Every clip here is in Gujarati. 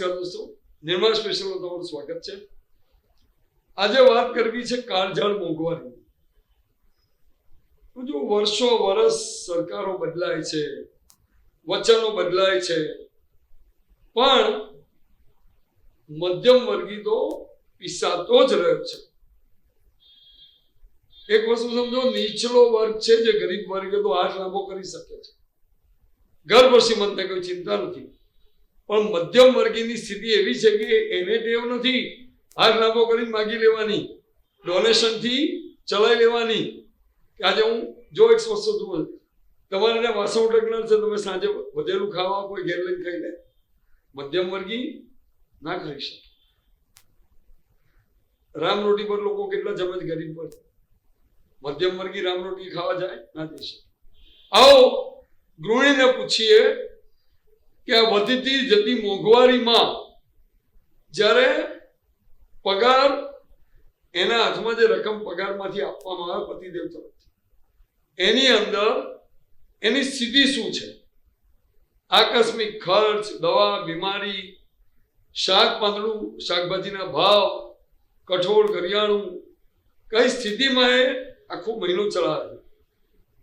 નમસ્કાર દોસ્તો. નિર્મળ સ્પેશિયલમાં તમારું સ્વાગત છે. આજે વાત કરવી છે કાળઝાળ મોંઘવારી જો વર્ષો વર્ષ સરકારો બદલાય છે, વચનો બદલાય છે, પણ મધ્યમ વર્ગી તો પીસાતો જ રહ્યો છે. એક વસ્તુ સમજો, નીચલો વર્ગ છે જે ગરીબ વર્ગ તો હાથ લાંબો કરી શકે છે. પછી મને કોઈ ચિંતા નથી. પણ મધ્યમ વર્ગીની સ્થિતિ એવી છે કે એને ટેવ નથી. હાથ લાંબો કરીને માગી લેવાની. ડોનેશનથી ચલાવી લેવાની. કે આજે હું જો એક વસ્તુ જોઉં તમારે ત્યાં વાસણ ઉટકનાર છે, તમે સાંજે વધેલું ખાવા કોઈ ઘેર લઈને ખાઈ લે. મધ્યમ વર્ગી ના ખાઈ શકે. રામ રોટી પર લોકો કેટલા જમે છે ગરીબ પર મધ્યમ વર્ગી રામ રોટી ખાવા જાય, ના જઈ શકે. આવો ગૃહિણીને પૂછીએ કે વધતી જતી મોંઘવારીમાં જ્યારે પગાર એના હાથમાં જે રકમ પગારમાંથી આપવામાં આવે, પતિદેવ તરફથી, એની અંદર એની સ્થિતિ શું છે? આકસ્મિક ખર્ચ, દવા, બીમારી, શાક પાંદડું, શાકભાજીના ભાવ, કઠોળ કરિયાણું કઈ સ્થિતિમાં એ આખો મહિનો ચલાવે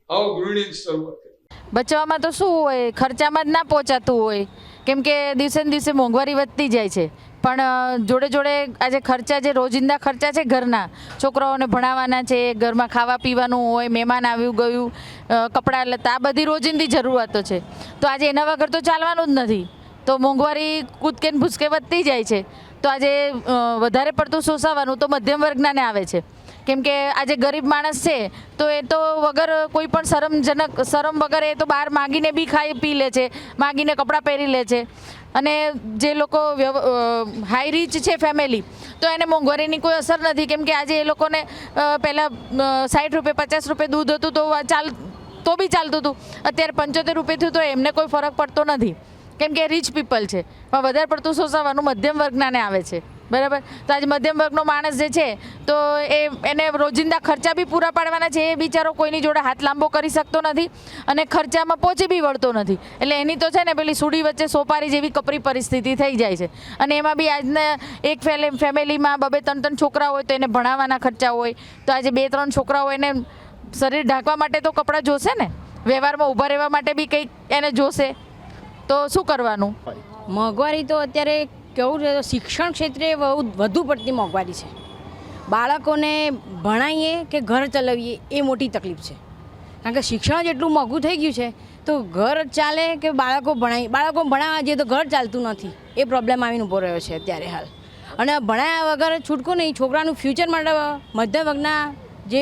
આવો ગૃહિણી શરૂઆત કરી બચાવવામાં તો શું હોય? ખર્ચામાં જ ના પહોંચાતું હોય. કેમ કે દિવસે ને દિવસે મોંઘવારી વધતી જાય છે. પણ જોડે જોડે આજે ખર્ચા જે રોજિંદા ખર્ચા છે ઘરના, છોકરાઓને ભણાવવાના છે, ઘરમાં ખાવા પીવાનું હોય, મહેમાન આવ્યું ગયું કપડાં લતા આ બધી રોજિંદી જરૂરિયાતો છે. તો આજે એના વગર તો ચાલવાનું જ નથી. તો મોંઘવારી કૂદકે ભૂસકે વધતી જાય છે. તો આજે વધારે પડતું શોષાવાનું તો મધ્યમ વર્ગનાને આવે છે. કેમ કે આજે ગરીબ માણસ છે, તો એ તો વગર કોઈ પણ શરમજનક, શરમ વગર એ તો બહાર માગીને બી ખાઈ પી લે છે, માગીને કપડાં પહેરી લે છે. અને જે લોકો હાઈ રીચ છે ફેમિલી તો એને મોંઘવારીની કોઈ અસર નથી. કેમ કે આજે એ લોકોને પહેલાં સાઠ રૂપિયા પચાસ રૂપિયા દૂધ હતું, તો ચાલ, તો બી ચાલતું હતું. અત્યારે પંચોતેર રૂપિયાથી તો એમને કોઈ ફરક પડતો નથી. કેમ કે રીચ પીપલ છે. પણ વધારે પડતું શોષાવાનું મધ્યમ વર્ગનાને આવે છે. બરાબર? તો આજે મધ્યમ વર્ગનો માણસ જે છે, તો એ એને રોજિંદા ખર્ચા બી પૂરા પાડવાના છે, એ બિચારો કોઈની જોડે હાથ લાંબો કરી શકતો નથી અને ખર્ચામાં પહોંચી બી વળતો નથી. એટલે એની તો છે ને પેલી સુડી વચ્ચે સોપારી જેવી કપરી પરિસ્થિતિ થઈ જાય છે. અને એમાં બી આજના એક ફેમિલીમાં બબે ત્રણ ત્રણ છોકરા હોય તો એને ભણાવવાના ખર્ચા હોય, તો આજે બે ત્રણ છોકરા હોય એને શરીર ઢાંકવા માટે તો કપડાં જોશે ને? વ્યવહારમાં ઊભા રહેવા માટે બી કંઈક એને જોશે. તો શું કરવાનું? મોંઘવારી તો અત્યારે કેવું છે, તો શિક્ષણ ક્ષેત્રે બહુ વધુ પડતી મોંઘવારી છે. બાળકોને ભણાવીએ કે ઘર ચલાવીએ એ મોટી તકલીફ છે. કારણ કે શિક્ષણ જેટલું મોંઘું થઈ ગયું છે, તો ઘર ચાલે કે બાળકો ભણાવી બાળકો ભણાવવા જઈએ તો ઘર ચાલતું નથી. એ પ્રોબ્લેમ આવીને ઊભો રહ્યો છે અત્યારે હાલ. અને ભણાયા વગર છૂટકો નહીં. છોકરાનું ફ્યુચર માટે મધ્ય વર્ગના જે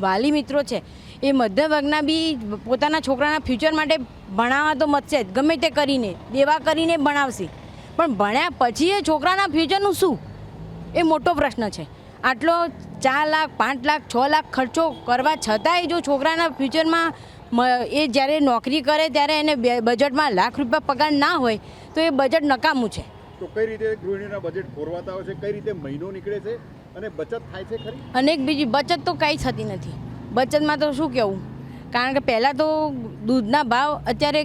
વાલી મિત્રો છે, એ મધ્ય વર્ગના બી પોતાના છોકરાના ફ્યુચર માટે ભણાવવા તો મતશે જ. ગમે તે કરીને, દેવા કરીને ભણાવશે. પણ ભણ્યા પછી એ છોકરાના ફ્યુચરનું શું? એ મોટો પ્રશ્ન છે. આટલો ચાર લાખ પાંચ લાખ છ લાખ ખર્ચો કરવા છતાંય જો છોકરાના ફ્યુચરમાં એ જ્યારે નોકરી કરે ત્યારે એને બજેટમાં લાખ રૂપિયા પગાર ના હોય તો એ બજેટ નકામું છે. તો કઈ રીતે ગૃહિણીના બજેટ ખોરવાતા હોય છે? કઈ રીતે મહિનો નીકળે છે? અને બચત થાય છે ખરી? અનેક બીજી બચત તો કાંઈ થતી નથી. બચતમાં તો શું કહેવું? કારણ કે પહેલાં તો દૂધના ભાવ અત્યારે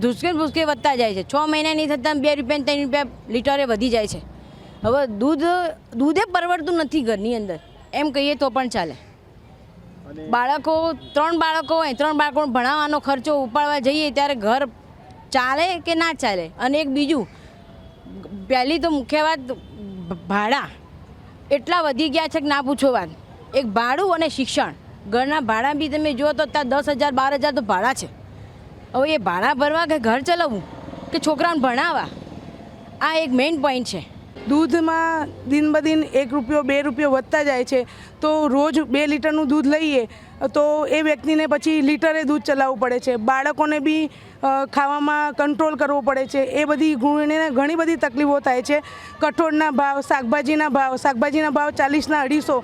ધુસકે ભૂસકે વધતા જાય છે. છ મહિનાની થતાં બે રૂપિયા ત્રણ રૂપિયા લીટરે વધી જાય છે. હવે દૂધ દૂધે પરવડતું નથી ઘરની અંદર. એમ કહીએ તો પણ ચાલે. બાળકો ત્રણ બાળકો હોય ત્રણ બાળકો ભણાવવાનો ખર્ચો ઉપાડવા જઈએ ત્યારે ઘર ચાલે કે ના ચાલે? અને એક બીજું પહેલી તો મુખ્ય વાત ભાડા. એટલા વધી ગયા છે કે ના પૂછો વાત. એક ભાડું અને શિક્ષણ. ઘરના ભાડા બી તમે જુઓ તો ત્યાં દસ હજાર બાર હજાર તો ભાડા છે. હવે એ ભાડા ભરવા કે ઘર ચલાવવું? કે છોકરાને ભણાવવા? આ એક મેઇન પોઈન્ટ છે. દૂધમાં દિન બ દિન એક રૂપિયો, બે રૂપિયો વધતા જાય છે. તો રોજ બે લીટરનું દૂધ લઈએ, તો એ વ્યક્તિને પછી લીટરે દૂધ ચલાવવું પડે છે. બાળકોને બી ખાવામાં કંટ્રોલ કરવો પડે છે. એ બધી ગૃહિણીને ઘણી બધી તકલીફો થાય છે. કઠોળના ભાવ, શાકભાજીના ભાવ શાકભાજીના ભાવ ચાલીસના અઢીસો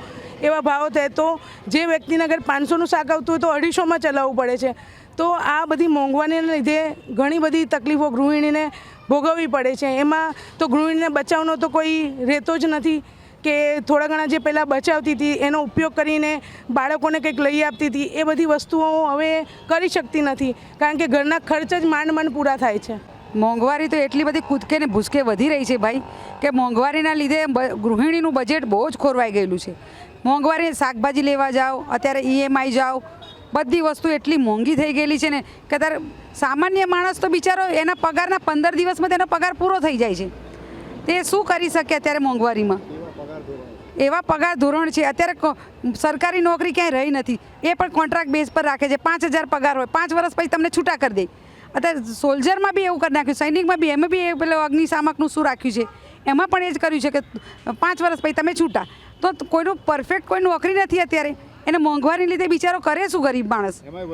એવા ભાવો થાય તો જે વ્યક્તિને અગર પાંચસોનું શાક આવતું હોય તો અઢીસોમાં ચલાવવું પડે છે. તો આ બધી મોંઘવારીને લીધે ઘણી બધી તકલીફો ગૃહિણીને ભોગવવી પડે છે. એમાં તો ગૃહિણીને બચાવનો તો કોઈ રહેતો જ નથી કે થોડા ઘણા જે પહેલાં બચાવતી હતી એનો ઉપયોગ કરીને બાળકોને કંઈક લઈ આપતી હતી. એ બધી વસ્તુઓ હવે કરી શકતી નથી કારણ કે ઘરના ખર્ચ જ માંડ માંડ પૂરા થાય છે. મોંઘવારી તો એટલી બધી કૂદકે ને ભૂસકે વધી રહી છે ભાઈ કે મોંઘવારીના લીધે ગૃહિણીનું બજેટ બહુ જ ખોરવાઈ ગયેલું છે. મોંઘવારી શાકભાજી લેવા જાઓ, અત્યારે ઈએમઆઈ જાઓ, બધી વસ્તુ એટલી મોંઘી થઈ ગયેલી છે ને કે અત્યારે સામાન્ય માણસ તો બિચારો એના પગારના પંદર દિવસમાં તેનો પગાર પૂરો થઈ જાય છે. તે શું કરી શકે અત્યારે મોંઘવારીમાં? એવા પગાર ધોરણ છે, અત્યારે સરકારી નોકરી ક્યાંય રહી નથી. એ પણ કોન્ટ્રાક્ટ બેઝ પર રાખે છે, પાંચ હજાર પગાર હોય, પાંચ વર્ષ પછી તમને છૂટા કરી દે. અત્યારે સોલ્જરમાં બી એવું કરી નાખ્યું, સૈનિકમાં બી, એમાં બી પેલો અગ્નિશામકનું શું રાખ્યું છે? એમાં પણ એ જ કર્યું છે કે પાંચ વર્ષ પછી તમે છૂટા. તો કોઈનું પરફેક્ટ કોઈ નોકરી નથી અત્યારે. એને મોંઘવારીને લીધે બિચારો કરે શું ગરીબ માણસ? બાર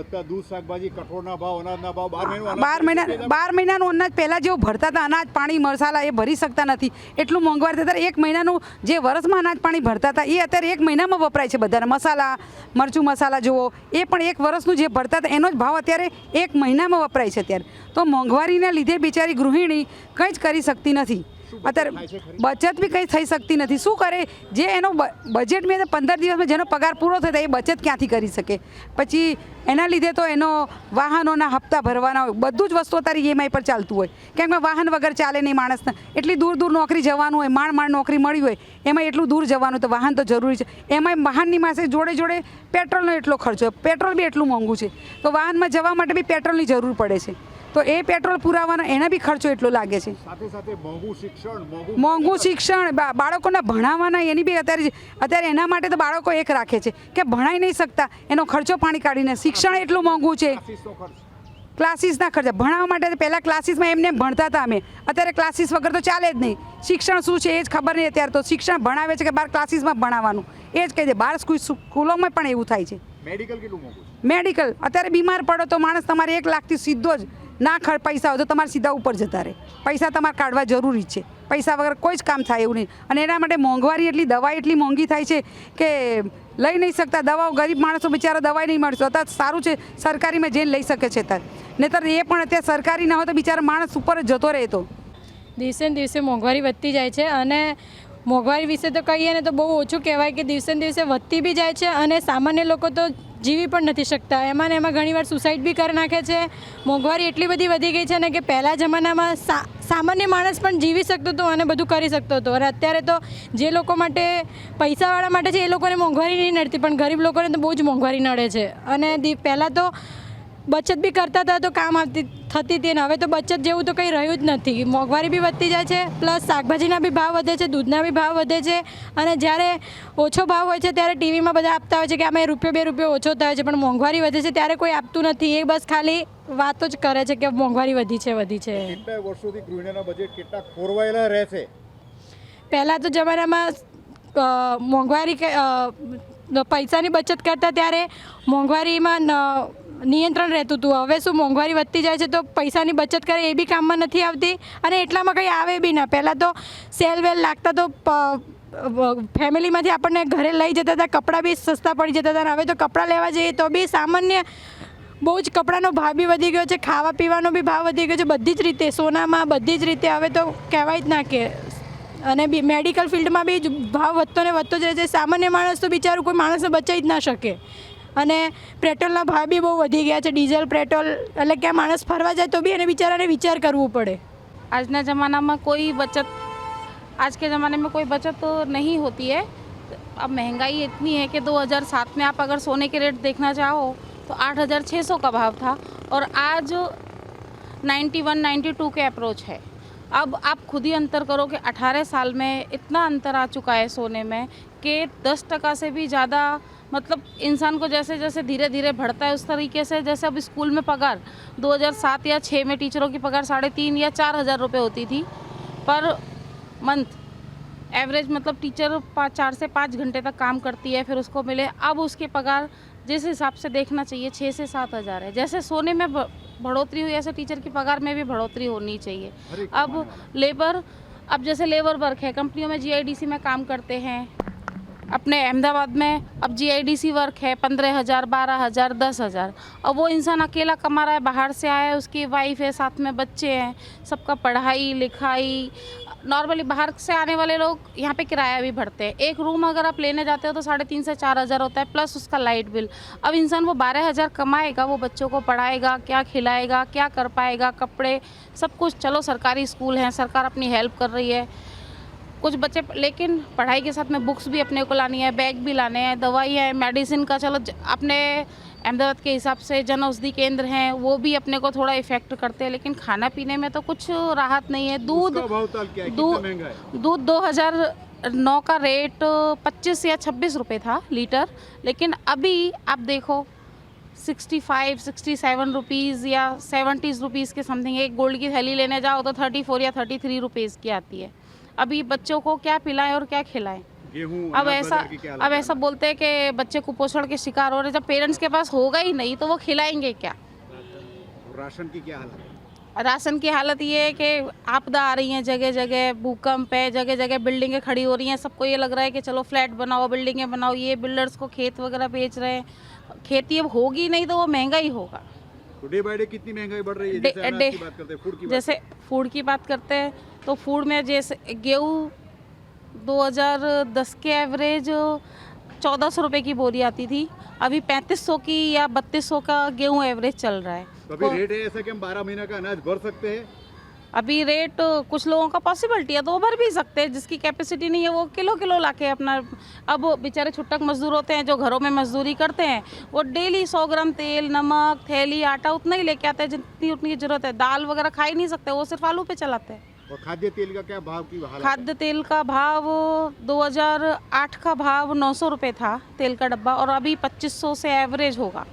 મહિનું બાર મહિના બાર મહિનાનું અનાજ પહેલાં જેવું ભરતા હતા અનાજ પાણી મસાલા એ ભરી શકતા નથી. એટલું મોંઘવારી થતા એક મહિનાનું જે વર્ષમાં અનાજ પાણી ભરતા હતા એ અત્યારે એક મહિનામાં વપરાય છે બધાને. મસાલા મરચું મસાલા જુઓ એ પણ એક વર્ષનું જે ભરતા હતા એનો જ ભાવ અત્યારે એક મહિનામાં વપરાય છે અત્યારે. તો મોંઘવારીને લીધે બિચારી ગૃહિણી કંઈ જ કરી શકતી નથી. અત્યારે બચત બી કંઈ થઈ શકતી નથી. શું કરે? જે એનો બજેટ મેં પંદર દિવસમાં જેનો પગાર પૂરો થયો એ બચત ક્યાંથી કરી શકે? પછી એના લીધે તો એનો વાહનોના હપ્તા ભરવાના હોય બધું જ વસ્તુ અત્યારે ઈએમઆઈ પર ચાલતું હોય. કેમ કે વાહન વગર ચાલે નહીં માણસને. એટલી દૂર દૂર નોકરી જવાનું હોય માંડ માંડ નોકરી મળી હોય એમાં એટલું દૂર જવાનું તો વાહન તો જરૂરી છે. એમાંય વાહનની માસે જોડે જોડે પેટ્રોલનો એટલો ખર્ચો પેટ્રોલ બી એટલું મોંઘું છે. તો વાહનમાં જવા માટે બી પેટ્રોલની જરૂર પડે છે. તો એ પેટ્રોલ પુરાવાનો એના બી ખર્ચો એટલો લાગે છે. સાથે સાથે મોંઘું શિક્ષણ મોંઘું શિક્ષણ બાળકોના ભણાવવાના એની બી અત્યારે અત્યારે એના માટે તો બાળકો એક રાખે છે કે ભણાઈ નહીં શકતા એનો ખર્ચો પાણી કાઢીને. શિક્ષણ એટલું મોંઘું છે. ક્લાસીસના ખર્ચા. ભણાવવા માટે પહેલાં ક્લાસીસમાં એમને ભણતા હતા અમે. અત્યારે ક્લાસીસ વગર તો ચાલે જ નહીં. શિક્ષણ શું છે એ જ ખબર નહીં અત્યારે તો. શિક્ષણ ભણાવે છે કે બાર ક્લાસીસમાં ભણાવવાનું. એ જ કહી દે. બાર સ્કૂલોમાં પણ એવું થાય છે. મેડિકલ કેટલું મોંઘું મેડિકલ અત્યારે બીમાર પડો તો માણસ તમારે એક લાખથી સીધો જ ના ખર પૈસા હોય તો તમારે સીધા ઉપર જતા રહે. પૈસા તમારે કાઢવા જરૂરી છે. પૈસા વગર કોઈ જ કામ થાય એવું નહીં. અને એના માટે મોંઘવારી એટલી દવા એટલી મોંઘી થાય છે કે લઈ નહીં શકતા. દવાઓ ગરીબ માણસો બિચારા દવાઈ નહીં મળશે અત્યારે સારું છે, સરકારીમાં જઈને લઈ શકે છે અત્યારે. નહીતર એ પણ અત્યારે સરકારી ના હોય તો બિચારા માણસ ઉપર જ જતો રહેતો દિવસે ને દિવસે મોંઘવારી વધતી જાય છે અને મોંઘવારી વિશે તો કહીએ ને તો બહુ ઓછું કહેવાય કે દિવસે ને દિવસે વધતી બી જાય છે અને સામાન્ય લોકો તો જીવી પણ નથી શકતા. એમાં ને એમાં ઘણીવાર સુસાઇડ બી કરી નાખે છે. મોંઘવારી એટલી બધી વધી ગઈ છે ને કે પહેલાં જમાનામાં સામાન્ય માણસ પણ જીવી શકતો હતો અને બધું કરી શકતો હતો. અને અત્યારે તો જે લોકો માટે પૈસાવાળા માટે છે એ લોકોને મોંઘવારી નહીં નડતી, પણ ગરીબ લોકોને તો બહુ જ મોંઘવારી નડે છે. અને પહેલાં તો બચત બી કરતા હતા તો કામ આવતી થતી હતી ને હવે તો બચત જેવું તો કંઈ રહ્યું જ નથી. મોંઘવારી બી વધતી જાય છે પ્લસ શાકભાજીના બી ભાવ વધે છે દૂધના બી ભાવ વધે છે અને જ્યારે ઓછો ભાવ હોય છે ત્યારે ટીવીમાં બધા આપતા હોય છે કે આમાં રૂપિયો બે રૂપિયો ઓછો થયો છે પણ મોંઘવારી વધે છે ત્યારે કોઈ આપતું નથી. એ બસ ખાલી વાતો જ કરે છે કે મોંઘવારી વધી છે વધી છે. કેટલા વર્ષોથી ગૃહિણીના બજેટ કેટલા ખોરવાયેલા રહે છે? પહેલાં તો જમાનામાં મોંઘવારી પૈસાની બચત કરતા ત્યારે મોંઘવારીમાં નિયંત્રણ રહેતું હતું. હવે શું મોંઘવારી વધતી જાય છે તો પૈસાની બચત કરે એ બી કામમાં નથી આવતી અને એટલામાં કંઈ આવે બી ના. પહેલાં તો સેલ વેલ લાગતા તો ફેમિલીમાંથી આપણને ઘરે લઈ જતા હતા, કપડાં બી સસ્તા પડી જતા હતા હવે તો કપડાં લેવા જઈએ તો બી સામાન્ય બહુ જ કપડાનો ભાવ બી વધી ગયો છે, ખાવા પીવાનો બી ભાવ વધી ગયો છે, બધી જ રીતે સોનામાં બધી જ રીતે હવે તો કહેવાય જ ના કે અને બી મેડિકલ ફિલ્ડમાં બી ભાવ વધતો ને વધતો જ રહે છે. સામાન્ય માણસ તો બિચારું કોઈ માણસને બચાવી જ ના શકે. અને પેટ્રોલના ભાવ બી બહુ વધી ગયા છે ડીઝલ પેટ્રોલ એટલે ક્યાં માણસ ફરવા જાય તો બી એને બિચારાને વિચાર કરવું પડે આજના ज़माना में कोई बचत आज के ज़माने में कोई बचत तो नहीं होती है अब महंगाई इतनी है कि 2007 में आप अगर सोने के रेट देखना चाहो तो 8,600 का भाव था और आज 91 92 के अप्रोच है अब आप खुद ही अंतर करो कि 18 साल में इतना अंतर आ चुका है सोने में कि 10 टका से भी ज़्यादा मतलब इंसान को जैसे जैसे धीरे धीरे बढ़ता है उस तरीके से जैसे अब स्कूल में पगार 2007 या 6 में टीचरों की पगार साढ़े तीन या चार हज़ार रुपये होती थी पर मंथ एवरेज मतलब टीचर पाँच चार से पाँच घंटे तक काम करती है फिर उसको मिले अब उसके पगार जिस हिसाब से देखना चाहिए छः से सात हज़ार है। जैसे सोने में बढ़ोतरी हुई ऐसे टीचर की पगार में भी बढ़ोतरी होनी चाहिए। अब लेबर अब जैसे लेबर वर्क है कंपनियों में जीआईडीसी में काम करते हैं अपने अहमदाबाद में, अब जीआईडीसी वर्क है, पंद्रह हज़ार, बारह हज़ार, दस हज़ार। अब वो इंसान अकेला कमा रहा है, बाहर से आया है, उसकी वाइफ है, साथ में बच्चे हैं, सबका पढ़ाई, लिखाई। नॉर्मली बाहर से आने वाले लोग यहाँ पे किराया भी भरते हैं। एक रूम अगर आप लेने जाते हो तो साढ़े तीन से चार हज़ार होता है प्लस उसका लाइट बिल अब इंसान वो बारह हज़ार कमाएगा, वो बच्चों को पढ़ाएगा, क्या खिलाएगा, क्या कर पाएगा, कपड़े, सब कुछ। चलो सरकारी स्कूल हैं, सरकार अपनी हेल्प कर रही है। कुछ बच्चे लेकिन पढ़ाई के साथ में बुक्स भी अपने को लानी है बैग भी लाने हैं दवाई है मेडिसिन का चलो अपने अहमदाबाद के हिसाब से जन औषधि केंद्र हैं वो भी अपने को थोड़ा इफ़ेक्ट करते हैं लेकिन खाना पीने में तो कुछ राहत नहीं है। दूध दूध दो हज़ार नौ का रेट 25 या छब्बीस रुपये था लीटर लेकिन अभी आप देखो 65 67 रुपीज़ या 70 रुपीज़ के समथिंग एक गोल्ड की थैली लेने जाओ तो 34 या 33 रुपीज़ की आती है। अभी बच्चों को क्या पिलाएँ और क्या खिलाएँ? अब ऐसा अब ऐसा बोलते हैं कि बच्चे कुपोषण के शिकार हो रहे हैं। जब पेरेंट्स के पास होगा ही नहीं तो वो खिलाएँगे क्या? राशन। की क्या हालत राशन की हालत ये है कि आपदा आ रही है जगह जगह भूकंप है जगह जगह बिल्डिंगें खड़ी हो रही हैं। सबको ये लग रहा है कि चलो फ्लैट बनाओ बिल्डिंगें बनाओ। ये बिल्डर्स को खेत वगैरह बेच रहे हैं। खेती अब होगी नहीं तो वो महँगा ही होगा। तो डे बाय डे कितनी महँगाई बढ़ रही है? जैसे फ़ूड की बात करते हैं तो फ़ूड में जैसे गेहूँ 2010 के एवरेज चौदह सौ रुपये की बोरी आती थी। अभी पैंतीस सौ की या बत्तीस सौ का गेहूँ एवरेज चल रहा है। तो अभी रेट है ऐसा कि हम बारह महीना का अनाज भर सकते हैं? अभी रेट कुछ लोगों का पॉसिबिलिटी है तो वो भर भी सकते हैं जिसकी कैपेसिटी नहीं है वो किलो किलो लाके अपना अब बेचारे छुट्टक मजदूर होते हैं जो घरों में मजदूरी करते हैं वो डेली सौ ग्राम तेल नमक थैली आटा उतना ही लेके आते हैं जितनी उतनी ज़रूरत है। दाल वगैरह खा ही नहीं सकते वो सिर्फ़ आलू पे चलाते हैं। और खाद्य तेल का क्या भाव की? खाद्य तेल का भाव 2008 का भाव 900 रुपए था तेल का डब्बा और अभी 2500 से एवरेज होगा।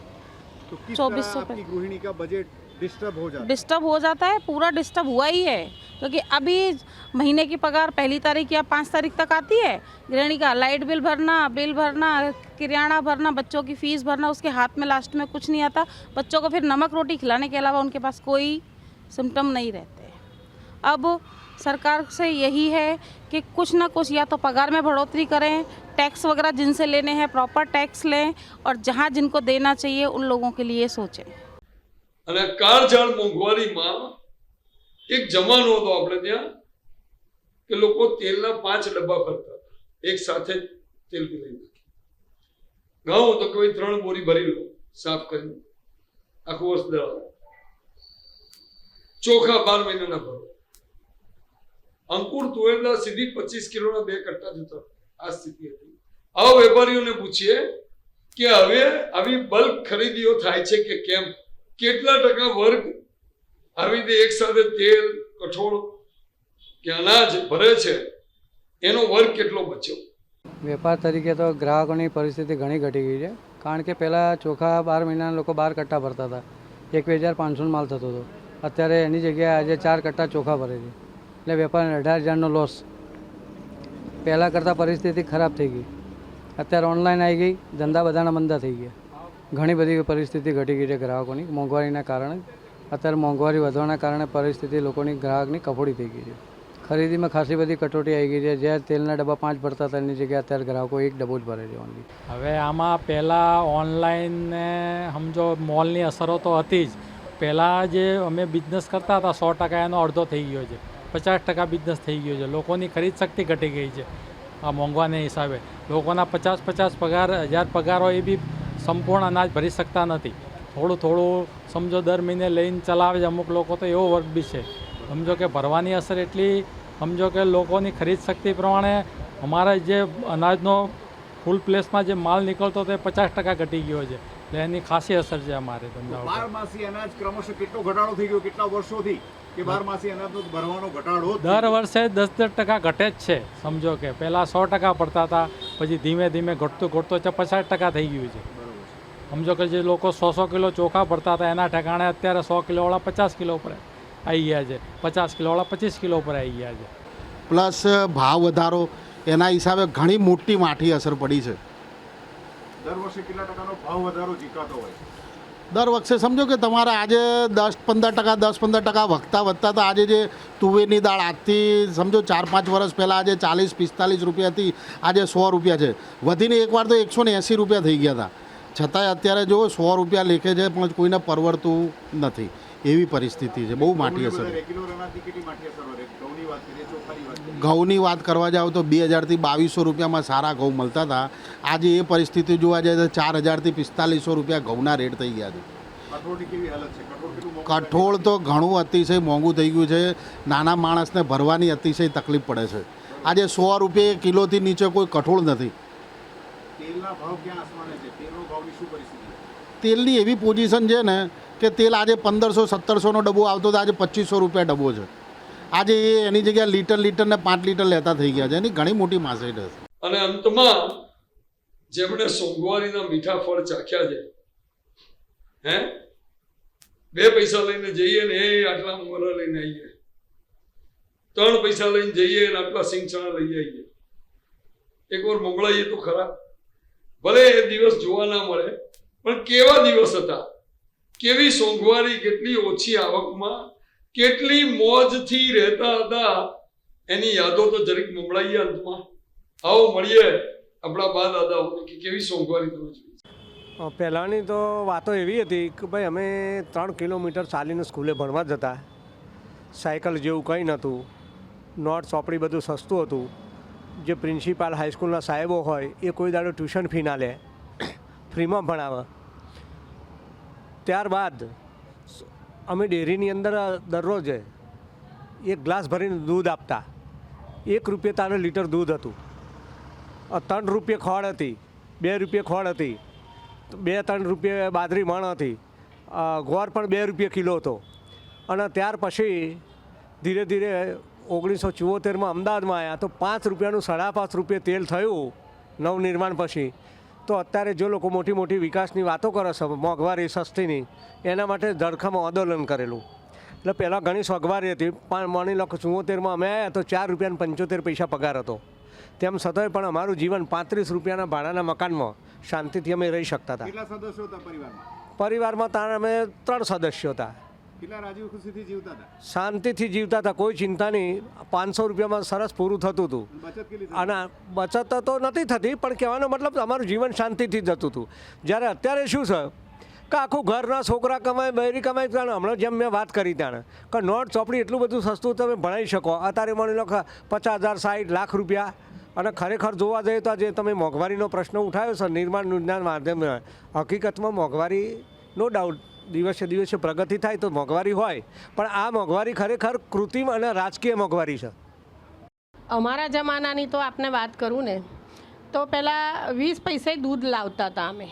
तो किस 2400 तरह आपकी गृहिणी का बजट डिस्टर्ब हो जाता है? डिस्टर्ब हो जाता है पूरा डिस्टर्ब हुआ ही है क्योंकि अभी महीने की पगार पहली तारीख या पाँच तारीख तक आती है। गृहिणी का लाइट बिल भरना बिल भरना किराना भरना बच्चों की फ़ीस भरना उसके हाथ में लास्ट में कुछ नहीं आता। बच्चों को फिर नमक रोटी खिलाने के अलावा उनके पास कोई सिम्टम नहीं रहते। अब सरकार से यही है कि कुछ ना कुछ या तो पगार में बढ़ोतरी करें टैक्स वगैरह जिनसे लेने हैं प्रॉपर टैक्स लें और जहाँ जिनको देना चाहिए उन लोगों के लिए सोचें અને કાળઝાળ મોંઘવારીમાં એક જમાનો હતો આપણે ત્યાં કે લોકો તેલના પાંચ ડબ્બા ભરતા હતા એક સાથે જ તેલ પી નાખે ઘઉં તો કે ભાઈ ત્રણ બોરી ભરી લો સાફ કરીને આખું વર્ષ દળાવો ચોખા બાર મહિનાના ભરો અંકુર તુવેરદાર સીધી પચીસ કિલોના બે કટ્ટા જતા. આ સ્થિતિ હતી. આવા વેપારીઓને પૂછીએ કે હવે આવી બલ્ક ખરીદીઓ થાય છે કે કેમ? કેટલા ટકા વર્ગ આવી રીતે એક સાથે તેલ, કઠોળ કે અનાજ ભરે છે? એનો વર્ગ કેટલો બચ્યો? વેપાર તરીકે તો ગ્રાહકોની પરિસ્થિતિ ઘણી ઘટી ગઈ છે. કારણ કે પહેલાં ચોખા બાર મહિનાના લોકો બાર કટ્ટા ભરતા હતા. એક બે હજાર પાંચસોનો માલ થતો હતો. અત્યારે એની જગ્યાએ આજે ચાર કટ્ટા ચોખા ભરે છે. એટલે વેપારને અઢાર હજારનો લોસ પહેલાં કરતાં પરિસ્થિતિ ખરાબ થઈ ગઈ. અત્યારે ઓનલાઈન આવી ગઈ, ધંધા બધાના મંદા થઈ ગયા. ઘણી બધી પરિસ્થિતિ ઘટી ગઈ છે ગ્રાહકોની મોંઘવારીના કારણે. અત્યારે મોંઘવારી વધવાના કારણે પરિસ્થિતિ લોકોની ગ્રાહકની કફોડી થઈ ગઈ છે. ખરીદીમાં ખાસી બધી કટોટી આવી ગઈ છે. જ્યાં તેલના ડબ્બા પાંચ ભરતા હતા, એની જગ્યાએ અત્યારે ગ્રાહકો એક ડબ્બો જ ભરે છે ઓનલી હવે આમાં પહેલાં ઓનલાઈન ને સમજો મોલની અસરો તો હતી જ. પહેલાં જે અમે બિઝનેસ કરતા હતા, સો ટકા એનો અડધો થઈ ગયો છે. પચાસ ટકા બિઝનેસ થઈ ગયો છે. લોકોની ખરીદ શક્તિ ઘટી ગઈ છે. આ મોંઘવાને હિસાબે. લોકોના પચાસ પચાસ પગાર, હજાર પગાર હોય એ બી સંપૂર્ણ અનાજ ભરી શકતા નથી. થોડું થોડું સમજો દર મહિને લઈને ચલાવે છે. અમુક લોકો તો એવો વર્ગ બી છે. સમજો કે ભરવાની અસર એટલી, સમજો કે લોકોની ખરીદ શક્તિ પ્રમાણે અમારા જે અનાજનો ફૂલ પ્લેસમાં જે માલ નીકળતો એ પચાસ ટકા ઘટી ગયો છે. એટલે એની ખાસી અસર છે અમારે ધંધા બારમાસી અનાજ ક્રમશઃ કેટલો ઘટાડો થઈ ગયો? કેટલા વર્ષોથી? કે બારમાસી અનાજનો ભરવાનો ઘટાડો દર વર્ષે દસ દસ ટકા ઘટે જ છે સમજો કે. પહેલાં સો ટકા પડતા હતા પછી ધીમે ધીમે ઘટતું ઘટતું છે પચાસ ટકા થઈ ગયું છે. સમજો કે જે લોકો સો સો કિલો ચોખા ભરતા હતા એના ઠેકાણે અત્યારે સો કિલોવાળા પચાસ કિલો ઉપર આવી ગયા છે. પચાસ કિલોવાળા પચીસ કિલો ઉપર આવી ગયા છે. પ્લસ ભાવ વધારો એના હિસાબે ઘણી મોટી માઠી અસર પડી છે. દર વર્ષે કેટલા ટકાનો ભાવ વધારો જીકાતો હોય દર વખતે સમજો કે તમારે આજે દસ પંદર ટકા, દસ પંદર ટકા વધતા વધતા તો આજે જે તુવેરની દાળ આજથી સમજો, ચાર પાંચ વર્ષ પહેલાં આજે ચાલીસ, પિસ્તાલીસ રૂપિયા હતી, આજે સો રૂપિયા છે. વધીને એકવાર તો એકસો ને એંસી રૂપિયા થઈ ગયા હતા. છતાંય અત્યારે જો સો રૂપિયા લેખે છે, પણ કોઈને પરવડતું નથી. એવી પરિસ્થિતિ છે. બહુ માટી અસર ઘઉંની વાત કરવા જાવ તો બે હજારથી બાવીસો રૂપિયામાં સારા ઘઉં મળતા હતા. આજે એ પરિસ્થિતિ જોવા જાય તો ચાર હજારથી પિસ્તાલીસો રૂપિયા ઘઉંના રેટ થઈ ગયા છે. કઠોળ તો ઘણું અતિશય મોંઘું થઈ ગયું છે. નાના માણસને ભરવાની અતિશય તકલીફ પડે છે. આજે સો રૂપિયા કિલોથી નીચે કોઈ કઠોળ નથી. તેલની એવી પોઝિશન છે ને કે તેલ આજે પંદરસો સત્તરસોનો ડબ્બો આવતો હતો આજે પચીસો રૂપિયા ડબ્બો છે. આજે એની જગ્યાએ લીટર લીટર ને પાંચ લીટર લેતા થઈ ગયા છે. એની ઘણી મોટી માસેટ હશે. અને અંતમાં જેમણે સોમવારીના મીઠા ફળ ચાખ્યા છે, હે? બે પૈસા લઈને જઈએ ને એ આટલા મોરા લઈને આવીએ. ત્રણ પૈસા લઈને જઈએ ને આટલા સિંગચણા લઈ આવીએ. એકવાર મોકલાઈએ તો ખરા. ભલે એ દિવસ જોવા ના મળે, પણ કેવા દિવસ હતા? કેવી સોંઘવારી કેટલી ઓછી આવકમાં કેટલી મોજથી રહેતા હતા. એની યાદો તો જરીક મમળાઈએ અંતમાં. આવો મળીએ આપણા બા દાદાઓને કે કેવી સોંઘવારી તમે જોઈ પહેલાંની તો વાતો એવી હતી કે ભાઈ અમે ત્રણ કિલોમીટર ચાલીને સ્કૂલે ભણવા જતા સાયકલ જેવું કંઈ નહોતું. નોટ ચોપડી બધું સસ્તું હતું. જે પ્રિન્સિપાલ હાઈસ્કૂલના સાહેબો હોય એ કોઈ દાડો ટ્યુશન ફી ના લે. ફ્રીમાં ભણાવે. ત્યારબાદ અમે ડેરીની અંદર દરરોજ એક ગ્લાસ ભરીને દૂધ આપતા. એક રૂપિયે તારે લીટર દૂધ હતું. ત્રણ રૂપિયે ખોળ હતી, બે રૂપિયે ખોળ હતી બે ત્રણ રૂપિયે બાદરી મણ હતી. ગોળ પણ બે રૂપિયે કિલો હતો. અને ત્યાર પછી, ધીરે ધીરે ઓગણીસો ચુંવોતેરમાં અમદાવાદમાં આવ્યા તો પાંચ રૂપિયાનું સાડા પાંચ રૂપિયે તેલ થયું નવનિર્માણ પછી. તો અત્યારે જો લોકો મોટી મોટી વિકાસની વાતો કરે છે મોંઘવારી સસ્તીની એના માટે ધડખામાં આંદોલન કરેલું. એટલે પહેલાં ઘણી સોંઘવારી હતી પણ માની લો ચુંવોતેરમાં અમે આવ્યા તો ચાર રૂપિયાને પંચોતેર પૈસા પગાર હતો. તેમ છતાંય પણ અમારું જીવન પાંત્રીસ રૂપિયાના ભાડાના મકાનમાં શાંતિથી અમે રહી શકતા હતા. પરિવારમાં? પરિવારમાં તાર અમે ત્રણ સદસ્યો હતા. કેટલા રાજી ખુશીથી જીવતા હતા. શાંતિથી જીવતા હતા કોઈ ચિંતા નહીં. પાંચસો રૂપિયામાં સરસ પૂરું થતું હતું. બચત અને બચત તો નથી થતી પણ કહેવાનો મતલબ અમારું જીવન શાંતિથી જતું હતું. જ્યારે અત્યારે શું છે? કે આખું ઘરના છોકરા કમાય બહેરી કમાય ત્યાં હમણાં જેમ મેં વાત કરી ત્યાં. કે નોટ ચોપડી એટલું બધું સસ્તું તમે ભણાવી શકો. અત્યારે માની લો પચાસ હજાર સાઠ લાખ રૂપિયા. અને ખરેખર જોવા જઈએ તો જે તમે મોંઘવારીનો પ્રશ્ન ઉઠાવ્યો છે નિર્માણ યોજના માધ્યમે હકીકતમાં મોંઘવારી નો ડાઉટ દિવસે દિવસે પ્રગતિ થાય તો મોંઘવારી હોય. પણ આ મોંઘવારી ખરેખર કૃત્રિમ અને રાજકીય મોંઘવારી છે. અમારા જમાનાની તો આપને વાત કરું ને, તો પહેલાં વીસ પૈસે દૂધ લાવતા હતા અમે.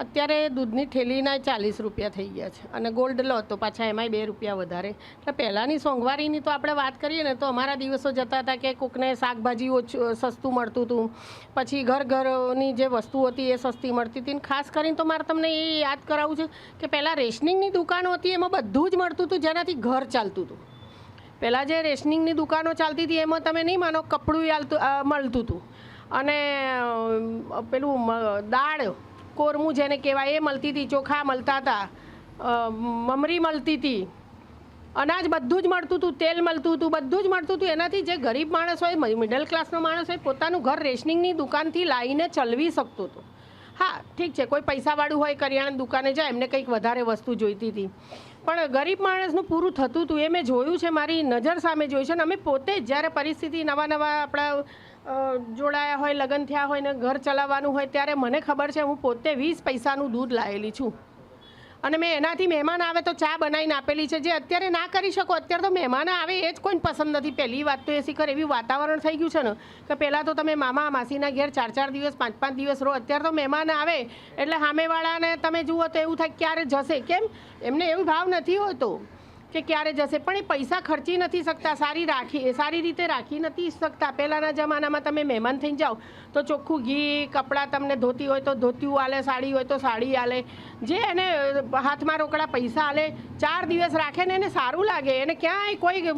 અત્યારે દૂધની ઠેલીના ચાલીસ રૂપિયા થઈ ગયા છે અને ગોલ્ડ લો તો પાછા એમાંય બે રૂપિયા વધારે. એટલે પહેલાંની સોંગવારીની તો આપણે વાત કરીએ ને તો અમારા દિવસો જતા હતા કે કોકને શાકભાજી ઓછું, સસ્તું મળતું હતું. પછી ઘર ઘરની જે વસ્તુ હતી એ સસ્તી મળતી હતી ખાસ કરીને તો મારે તમને એ યાદ કરાવું છે કે પહેલાં રેશનિંગની દુકાનો હતી એમાં બધું જ મળતું હતું, જેનાથી ઘર ચાલતું હતું. પહેલાં જે રેશનિંગની દુકાનો ચાલતી હતી એમાં તમે નહીં માનો કપડું મળતું હતું. અને પેલું દાળ કોરમું જેને કહેવાય, એ મળતી હતી, ચોખા મળતા હતા મમરી મળતી હતી. અનાજ બધું જ મળતું હતું, તેલ મળતું હતું, બધું જ મળતું હતું. એનાથી જે ગરીબ માણસ હોય મિડલ ક્લાસનો માણસ હોય, પોતાનું ઘર રેશનિંગની દુકાનથી લાવીને ચલવી શકતો હતો. હા, ઠીક છે, કોઈ પૈસાવાળું હોય, કરિયાણાની દુકાને જાય, એમને કંઈક વધારે વસ્તુ જોઈતી હતી. પણ ગરીબ માણસનું પૂરું થતું હતું, એ મેં જોયું છે, મારી નજર સામે જોયું છે અને અમે પોતે જ જ્યારે પરિસ્થિતિ નવા નવા આપણા જોડાયા હોય, લગ્ન થયા હોય ને ઘર ચલાવવાનું હોય, ત્યારે મને ખબર છે, હું પોતે વીસ પૈસાનું દૂધ લાવેલી છું. અને મેં એનાથી મહેમાન આવે તો ચા બનાવીને આપેલી છે. જે અત્યારે ના કરી શકો, અત્યારે તો મહેમાન આવે એ જ કોઈને પસંદ નથી. પહેલી વાત તો એ શીખર એવી વાતાવરણ થઈ ગયું છે ને, કે પહેલાં તો તમે મામા માસીના ઘેર ચાર ચાર દિવસ, પાંચ પાંચ દિવસ રહો. અત્યારે તો મહેમાન આવે એટલે સામેવાળાને તમે જુઓ તો એવું થાય ક્યારે જશે? કેમ? એમને એવું ભાવ નથી હોતો. કે ક્યારે જશે? પણ એ પૈસા ખર્ચી નથી શકતા. સારી રાખી સારી રીતે રાખી નથી શકતા. પહેલાંના જમાનામાં તમે મહેમાન થઈને જાઓ, તો ચોખ્ખું ઘી, કપડાં તમને ધોતી હોય તો ધોતિયું આલે, સાડી હોય તો સાડી આલે. જે એને હાથમાં રોકડા પૈસા આલે, ચાર દિવસ રાખે ને એને સારું લાગે. એને ક્યાંય કોઈ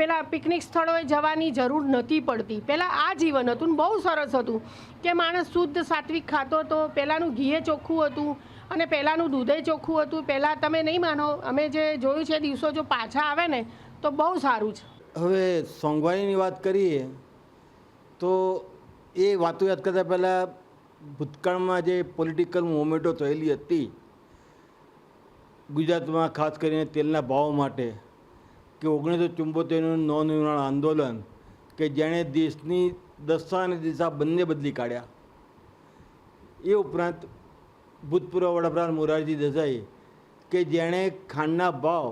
પેલા પિકનિક સ્થળોએ જવાની જરૂર નથી પડતી. પહેલાં આ જીવન હતું ને બહુ સરસ હતું. કે માણસ શુદ્ધ સાત્વિક ખાતો હતો, પહેલાંનું ઘીએ ચોખ્ખું હતું અને પહેલાંનું દૂધે ચોખ્ખું હતું. પહેલાં તમે નહીં માનો, અમે જે જોયું છે દિવસો જો પાછા આવે ને, તો બહુ સારું છે. હવે સોંગવાણીની વાત કરીએ, તો એ વાતો યાદ કરતાં પહેલાં ભૂતકાળમાં જે પોલિટિકલ મુવમેન્ટો થયેલી હતી, ગુજરાતમાં ખાસ કરીને તેલના ભાવ માટે, કે ઓગણીસો ચુંબોતેરનું નવનિર્માણ આંદોલન, કે જેણે દેશની દશા અને દિશા બંને બદલી કાઢ્યા. એ ઉપરાંત ભૂતપૂર્વ વડાપ્રધાન મોરારજી દેસાઈ કે જેણે ખાંડના ભાવ,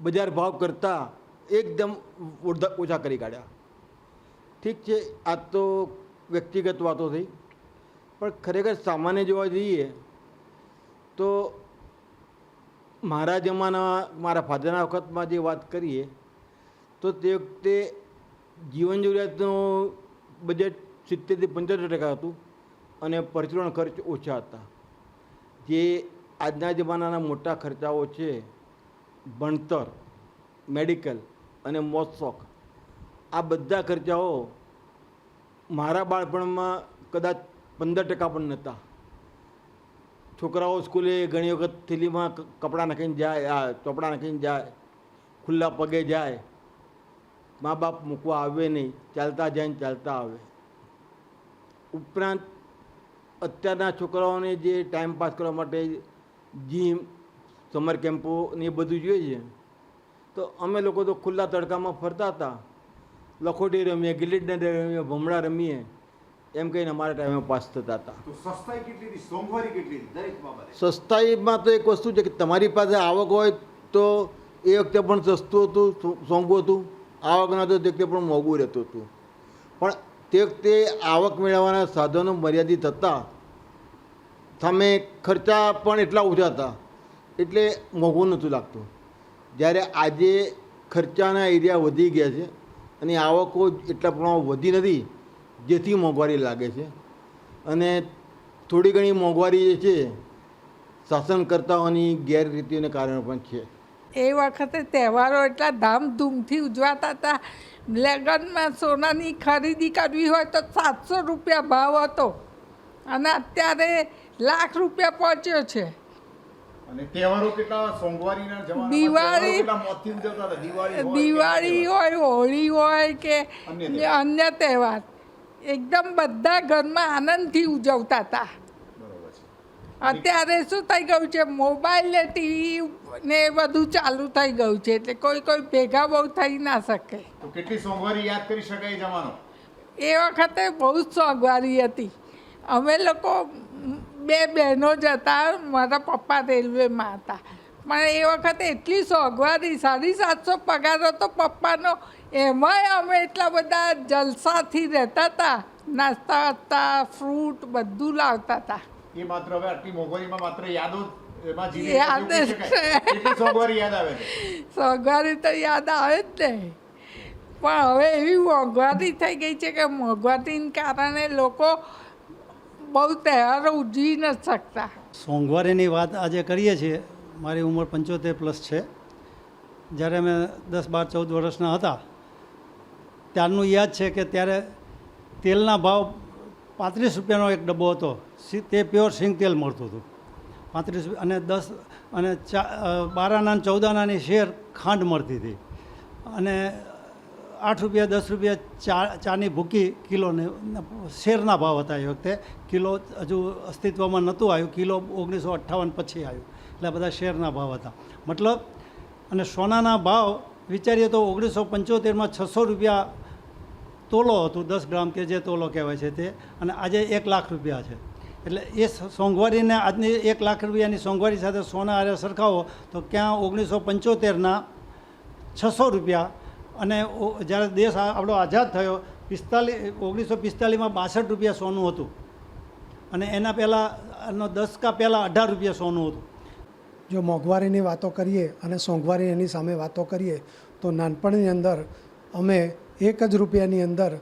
બજાર ભાવ કરતાં એકદમ ઓછા કરી કાઢ્યા. ઠીક છે, આ તો વ્યક્તિગત વાતો થઈ. પણ ખરેખર સામાન્ય જોવા જઈએ તો મારા જમાના મારા ફાધરના વખતમાં જે વાત કરીએ, તો તે વખતે જીવન જરૂરિયાતનું બજેટ સિત્તેરથી પંચોતેર ટકા હતું અને પરચુરણ ખર્ચ ઓછા હતા. જે આજના જમાનાના મોટા ખર્ચાઓ છે, ભણતર, મેડિકલ અને મોજ શોખ, આ બધા ખર્ચાઓ મારા બાળપણમાં કદાચ પંદર ટકા પણ નહોતા. છોકરાઓ સ્કૂલે ઘણી વખત થેલીમાં કપડાં નાખીને જાય, આ ચોપડા નાખીને જાય, ખુલ્લા પગે જાય મા બાપ મૂકવા આવે નહીં ચાલતા જાય ને ચાલતા આવે. ઉપરાંત અત્યારના છોકરાઓને જે ટાઈમ પાસ કરવા માટે જીમ સમર કેમ્પો ને એ બધું જોઈએ છે. તો અમે લોકો તો ખુલ્લા તડકામાં ફરતા હતા. લખોટી રમીએ ગિલ્લી ડંડા રમીએ ભમડા રમીએ એમ કહીને અમારા ટાઈમે પાસ થતા હતા. સસ્તાઈમાં તો એક વસ્તુ છે કે તમારી પાસે આવક હોય તો એ વખતે પણ સસ્તું હતું સોંગું હતું. આવક તો તે પણ મોંઘું રહેતું હતું. પણ તે વખતે આવક મેળવવાના સાધનો મર્યાદિત હતા. સામે ખર્ચા પણ એટલા ઓછા હતા. એટલે મોંઘું નહોતું લાગતું. જ્યારે આજે ખર્ચાના એરિયા વધી ગયા છે અને આવકો એટલા પ્રમાણમાં વધી નથી, જેથી મોંઘવારી લાગે છે. અને થોડી ઘણી મોંઘવારી જે છે, શાસનકર્તાઓની ગેરરીતિઓને કારણે પણ છે. એ વખતે તહેવારો એટલા ધામધૂમથી ઉજવાતા હતા. લગ્નમાં સોનાની ખરીદી કરવી હોય તો સાતસો રૂપિયા ભાવ હતો. અને અત્યારે લાખ રૂપિયા પહોંચ્યો છે. દિવાળી- દિવાળી હોય હોળી હોય કે અન્ય તહેવાર. એકદમ બધા ઘરમાં આનંદથી ઉજવતા હતા. અત્યારે શું થઈ ગયું છે? મોબાઈલ ને ટીવી ને એ બધું ચાલુ થઈ ગયું છે એટલે કોઈ કોઈ ભેગા બહુ થઈ ના શકે. તો કેટલી સોંઘવારી યાદ કરી શકાય જમાનો એ વખતે બહુ જ સોગવારી હતી. અમે લોકો બે બહેનો જ હતા મારા પપ્પા રેલવેમાં હતા. પણ એ વખતે એટલી સોગવારી સાડી સાતસો પગાર હતો પપ્પાનો. એમાંય અમે એટલા બધા જલસાથી રહેતા હતા. નાસ્તા હતા ફ્રૂટ બધું લાવતા હતા. એ માત્ર હવે આટલી મોંઘવારીમાં માત્ર યાદો એમાં જીવી યાદ સોંઘવારી યાદ આવે સોગવારી તો યાદ આવે જ ને. પણ હવે એવી મોંઘવારી થઈ ગઈ છે કે મોંઘવારીને કારણે લોકો બહુ તહેવારો ઉજવી ન શકતા. સોંઘવારીની વાત આજે કરીએ છીએ. મારી ઉંમર પંચોતેર પ્લસ છે. જ્યારે અમે દસ બાર ચૌદ વર્ષના હતા ત્યારનું યાદ છે કે ત્યારે તેલના ભાવ પાંત્રીસ રૂપિયાનો એક ડબ્બો હતો. તે પ્યોર સિંગ તેલ મળતું હતું. પાંત્રીસ અને દસ અને ચા બારાના બાર આના ચૌદ આનાની શેર ખાંડ મળતી હતી. અને આઠ રૂપિયા, દસ રૂપિયા ચા ચાની ભૂકી કિલોને શેરના ભાવ હતા એ વખતે. કિલો હજુ અસ્તિત્વમાં નહોતું આવ્યું. કિલો ઓગણીસો અઠ્ઠાવન પછી આવ્યું. એટલે બધા શેરના ભાવ હતા. મતલબ, અને સોનાના ભાવ વિચારીએ તો ઓગણીસો પંચોતેરમાં છસો રૂપિયા તોલો હતું, દસ ગ્રામ કે જે તોલો કહેવાય છે તે. અને આજે એક લાખ રૂપિયા છે. એટલે એ સોંઘવારીને આજની એક લાખ રૂપિયાની સોંઘવારી સાથે સોના આરે સરખાવો, તો ક્યાં ઓગણીસો પંચોતેરના છસો રૂપિયા અને જ્યારે દેશ આપણો આઝાદ થયો પિસ્તાલીસ ઓગણીસો પિસ્તાલીસમાં બાસઠ રૂપિયા સોનું હતું. અને એના પહેલાં એનો દસકા પહેલાં અઢાર રૂપિયા સોનું હતું. જો મોંઘવારીની વાતો કરીએ અને સોંઘવારી એની સામે વાતો કરીએ, તો નાનપણની અંદર અમે એક જ રૂપિયાની અંદર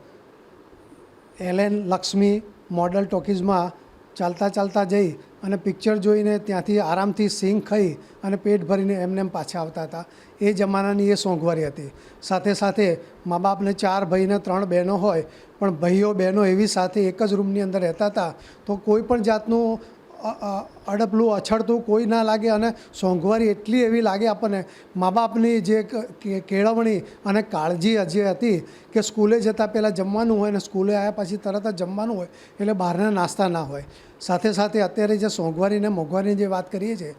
એલએન લક્ષ્મી મોડલ ટોકીઝમાં ચાલતા ચાલતા જઈ અને પિક્ચર જોઈને ત્યાંથી આરામથી સિંગ ખાઈ અને પેટ ભરીને એમને એમ પાછા આવતા હતા. એ જમાનાની એ સોંઘવારી હતી. સાથે સાથે મા બાપને ચાર ભાઈને ત્રણ બહેનો હોય, પણ ભાઈઓ બહેનો એવી સાથે એક જ રૂમની અંદર રહેતા હતા, તો કોઈ પણ જાતનું અડપલું અછડતું કોઈ ના લાગે અને સોંઘવારી એટલી એવી લાગે આપણને. મા બાપની જે કેળવણી અને કાળજી જે હતી કે સ્કૂલે જતાં પહેલાં જમવાનું હોય ને સ્કૂલે આવ્યા પછી તરત જ જમવાનું હોય એટલે બહારના નાસ્તા ના હોય. સાથે સાથે અત્યારે જે સોંઘવારી ને મોંઘવારીની જે વાત કરીએ છીએ,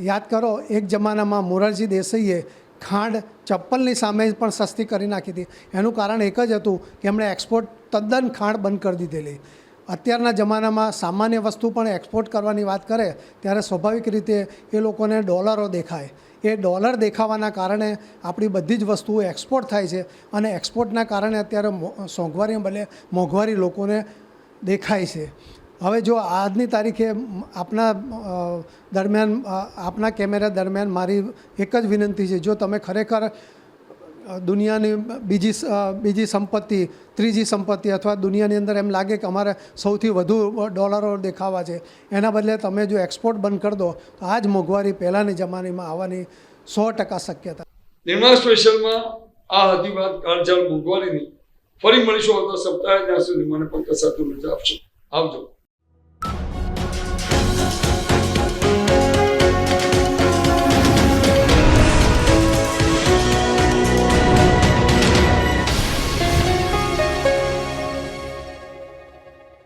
યાદ કરો એક જમાનામાં મોરારજી દેસાઈએ ખાંડ ચપ્પલની સામે પણ સસ્તી કરી નાખી હતી. એનું કારણ એક જ હતું કે એમણે એક્સપોર્ટ તદ્દન ખાંડ બંધ કરી દીધેલી. અત્યારના જમાનામાં સામાન્ય વસ્તુ પણ એક્સપોર્ટ કરવાની વાત કરે, ત્યારે સ્વાભાવિક રીતે એ લોકોને ડોલરો દેખાય. એ ડોલર દેખાવાના કારણે આપણી બધી જ વસ્તુઓ એક્સપોર્ટ થાય છે અને એક્સપોર્ટના કારણે અત્યારે સોંઘવારી બદલે મોંઘવારી લોકોને દેખાય છે. હવે જો આજની તારીખે આપના દરમિયાન આપના કેમેરા દરમિયાન મારી એક જ વિનંતી છે, જો તમે ખરેખર દુનિયાની બીજી બીજી સંપત્તિ, ત્રીજી સંપત્તિ અથવા દુનિયાની અંદર એમ લાગે કે અમારે સૌથી વધુ ડોલરો દેખાવા છે. એના બદલે તમે જો એક્સપોર્ટ બંધ કરી દો, તો આ જ મોંઘવારી પહેલાંની જમાનામાં આવવાની સો ટકા શક્યતા. નિર્માણ સ્પેશિયલમાં આ હતી વાત કાળજાળ મોંઘવારીની. ફરી મળીશું આવતા સપ્તાહે, ત્યાં સુધી મને પંકજ સાથે રજા આપશો આવજો.